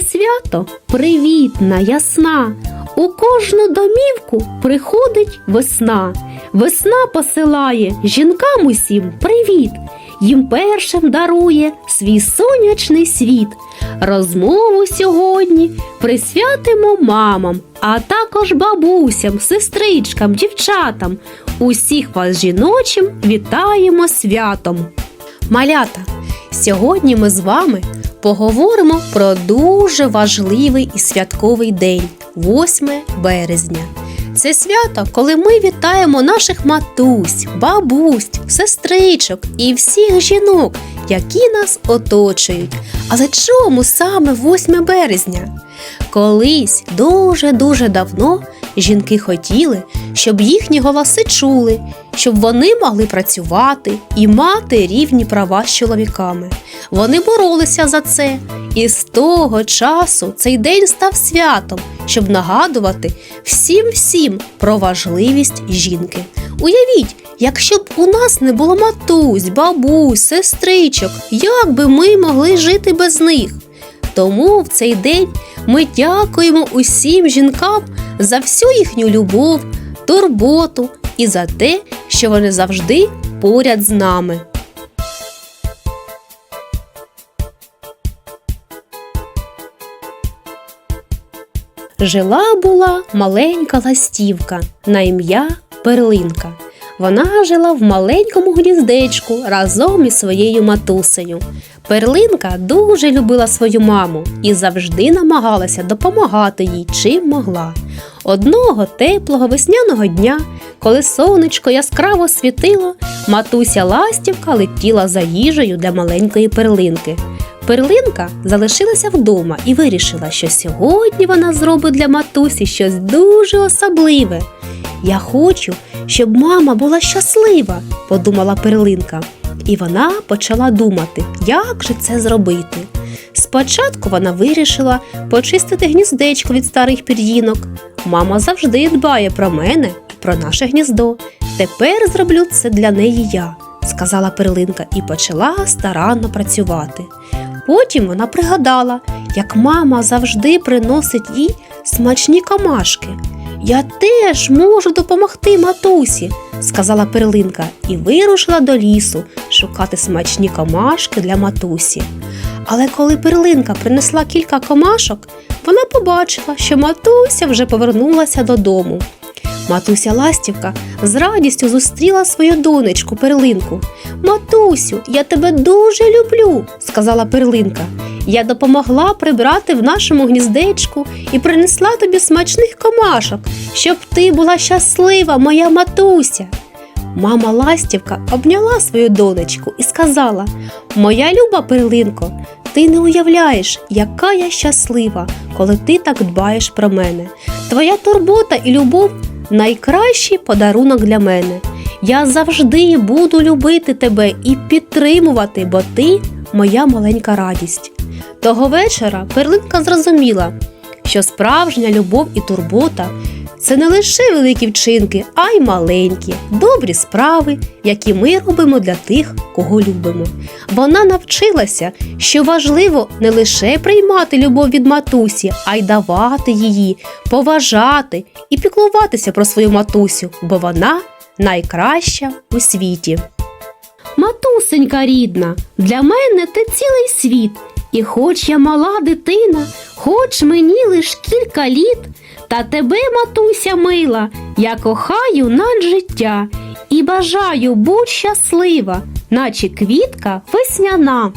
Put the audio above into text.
свято привітна, ясна. У кожну домівку приходить весна. Весна посилає жінкам усім привіт. Їм першим дарує свій сонячний світ. Розмову сьогодні присвятимо мамам, а також бабусям, сестричкам, дівчатам. Усіх вас жіночим вітаємо святом. Малята, сьогодні ми з вами поговоримо про дуже важливий і святковий день 8 березня. Це свято, коли ми вітаємо наших матусь, бабусь, сестричок і всіх жінок, які нас оточують. Але чому саме 8 березня? Колись дуже-дуже давно жінки хотіли, щоб їхні голоси чули, щоб вони могли працювати і мати рівні права з чоловіками. Вони боролися за це, і з того часу цей день став святом, щоб нагадувати всім всім про важливість жінки. Уявіть, якщо б у нас не було матусь, бабусь, сестричок, як би ми могли жити без них? Тому в цей день ми дякуємо усім жінкам за всю їхню любов, турботу і за те, що вони завжди поряд з нами. Жила була маленька ластівка на ім'я Перлинка. Вона жила в маленькому гніздечку разом із своєю матусею. Перлинка дуже любила свою маму і завжди намагалася допомагати їй чим могла. Одного теплого весняного дня, коли сонечко яскраво світило, матуся ластівка летіла за їжею для маленької перлинки. Перлинка залишилася вдома і вирішила, що сьогодні вона зробить для матусі щось дуже особливе. Я хочу, щоб мама була щаслива, подумала перлинка. І вона почала думати, як же це зробити. Спочатку вона вирішила почистити гніздечко від старих пір'їнок. Мама завжди дбає про мене про наше гніздо. Тепер зроблю це для неї я, сказала перлинка і почала старанно працювати. Потім вона пригадала, як мама завжди приносить їй смачні камашки. Я теж можу допомогти матусі, сказала перлинка і вирушила до лісу шукати смачні комашки для матусі. Але коли перлинка принесла кілька комашок, вона побачила, що матуся вже повернулася додому. Матуся Ластівка з радістю зустріла свою донечку перлинку. Матусю, я тебе дуже люблю, сказала перлинка. Я допомогла прибрати в нашому гніздечку і принесла тобі смачних комашок, щоб ти була щаслива, моя матуся. Мама Ластівка обняла свою донечку і сказала: Моя люба перлинко, ти не уявляєш, яка я щаслива, коли ти так дбаєш про мене. Твоя турбота і любов найкращий подарунок для мене. Я завжди буду любити тебе і підтримувати, бо ти моя маленька радість. Того вечора перлинка зрозуміла, що справжня любов і турбота це не лише великі вчинки, а й маленькі, добрі справи, які ми робимо для тих, кого любимо. Вона навчилася, що важливо не лише приймати любов від матусі, а й давати її, поважати і піклуватися про свою матусю, бо вона найкраща у світі. Матусенька рідна, для мене ти цілий світ. І хоч я мала дитина, хоч мені лиш кілька літ, та тебе, матуся мила, я кохаю над життя і бажаю будь щаслива, наче квітка весняна.